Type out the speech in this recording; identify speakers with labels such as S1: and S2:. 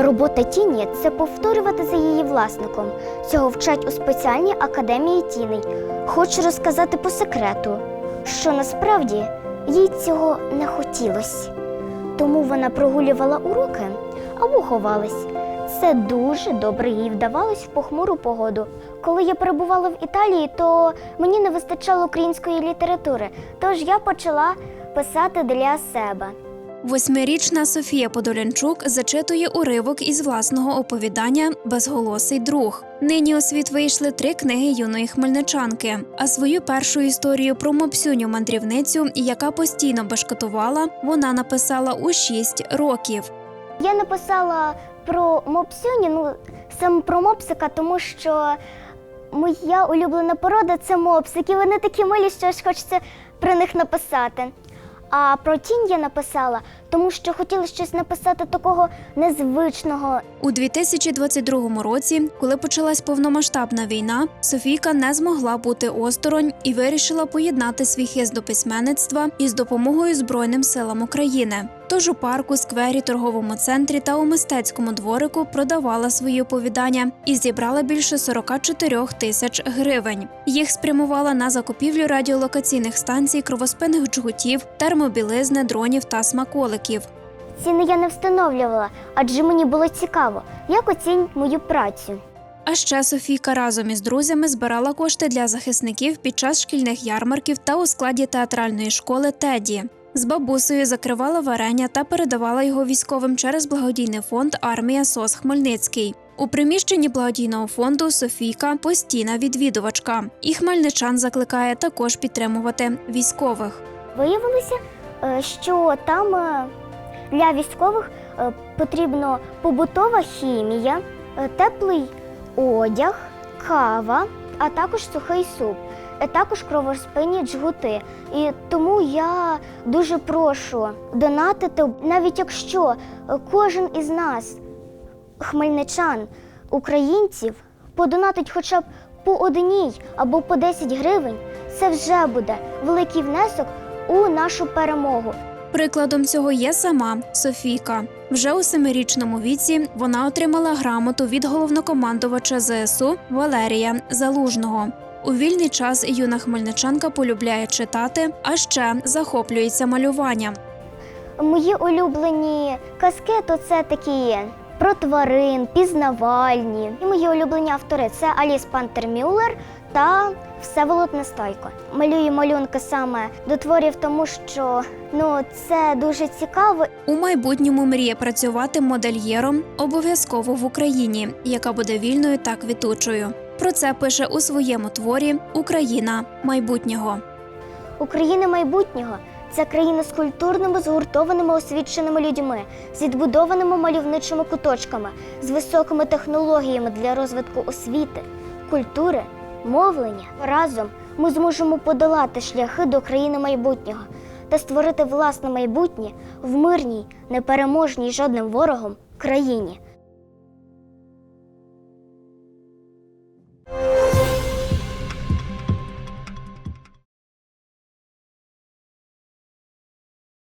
S1: Робота тіні це повторювати за її власником. Цього вчать у спеціальній академії тіней. Хочу розказати по секрету, що насправді їй цього не хотілося. Тому вона прогулювала уроки або ховалась. Це дуже добре їй вдавалось в похмуру погоду. Коли я перебувала в Італії, то мені не вистачало української літератури, тож я почала писати для себе.
S2: Восьмирічна Софія Подолянчук зачитує уривок із власного оповідання Безголосий друг. Нині у світ вийшли три книги юної хмельничанки. А свою першу історію про мопсюню мандрівницю, яка постійно бешкетувала, вона написала у шість років.
S1: Я написала про мопсюні, ну саме про мопсика, тому що моя улюблена порода це мопсики. Вони такі милі, що аж хочеться про них написати. А про тінь я написала, тому що хотіла щось написати такого незвичного.
S2: У 2022 році, коли почалась повномасштабна війна, Софійка не змогла бути осторонь і вирішила поєднати свій хист до письменництва із допомогою Збройним силам України. Тож у парку, сквері, торговому центрі та у мистецькому дворику продавала свої оповідання і зібрала більше 44 тисяч гривень. Їх спрямувала на закупівлю радіолокаційних станцій, кровоспинних джгутів, термобілизни, дронів та смаколиків.
S1: Ціни я не встановлювала, адже мені було цікаво, як оцінять мою працю.
S2: А ще Софійка разом із друзями збирала кошти для захисників під час шкільних ярмарків та у складі театральної школи Теді. З бабусею закривала варення та передавала його військовим через благодійний фонд Армія СОС Хмельницький. У приміщенні благодійного фонду Софійка постійна відвідувачка, і хмельничан закликає також підтримувати військових.
S1: Виявилося, е, що там е, для військових е, потрібно побутова хімія, теплий одяг, кава, а також сухий суп, також кровоспинні джгути. І тому я дуже прошу донатити, навіть якщо е, кожен із нас, хмельничан, українців, подонатить хоча б по одній або по 10 гривень, це вже буде великий внесок у нашу перемогу.
S2: Прикладом цього є сама Софійка. Вже у семирічному віці вона отримала грамоту від головнокомандувача ЗСУ Валерія Залужного. У вільний час юна хмельничанка полюбляє читати, а ще захоплюється малюванням.
S1: Мої улюблені казки то це такі про тварин, пізнавальні. І мої улюблені автори це Аліс Пантер Мюллер та Всеволод Нестайко. Малюю малюнки саме до творів, тому що ну це дуже цікаво.
S2: У майбутньому мріє працювати модельєром обов'язково в Україні, яка буде вільною та квітучою. Про це пише у своєму творі Україна майбутнього.
S1: Україна майбутнього це країна з культурними, згуртованими, освіченими людьми, з відбудованими мальовничими куточками, з високими технологіями для розвитку освіти, культури, мовлення. Разом ми зможемо подолати шляхи до країни майбутнього та створити власне майбутнє в мирній, непереможній жодним ворогом країні.